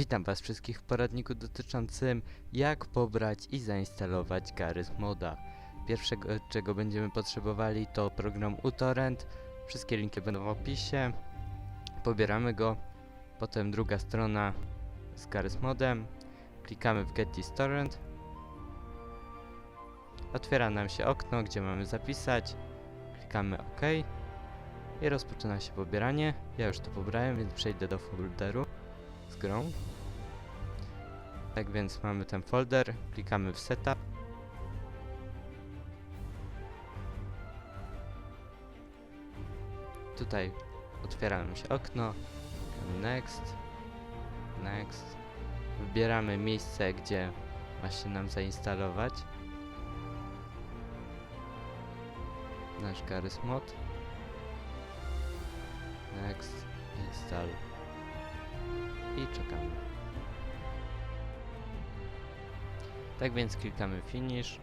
Witam was wszystkich w poradniku dotyczącym jak pobrać i zainstalować Garry's Moda. Pierwszego czego będziemy potrzebowali to program uTorrent. Wszystkie linki będą w opisie. Pobieramy go. Potem druga strona z Garry's Modem. Klikamy w Get this torrent. Otwiera nam się okno, gdzie mamy zapisać. Klikamy OK. I rozpoczyna się pobieranie. Ja już to pobrałem, więc przejdę do folderu z grą. Tak więc mamy ten folder, klikamy w setup. Tutaj otwiera nam się okno. Next. Next. Wybieramy miejsce, gdzie ma się nam zainstalować. Nasz Garry's Mod. Next. Install i czekamy. Tak więc klikamy finish.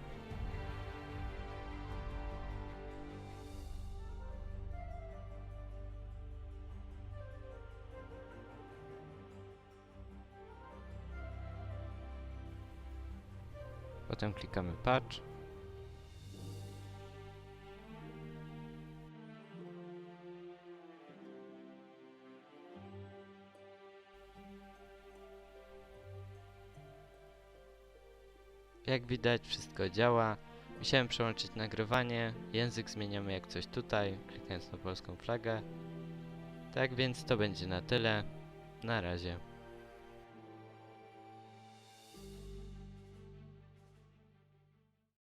Potem klikamy patch. Jak widać wszystko działa. Musiałem przełączyć nagrywanie, język zmieniamy jak coś tutaj, klikając na polską flagę. Tak więc to będzie na tyle. Na razie.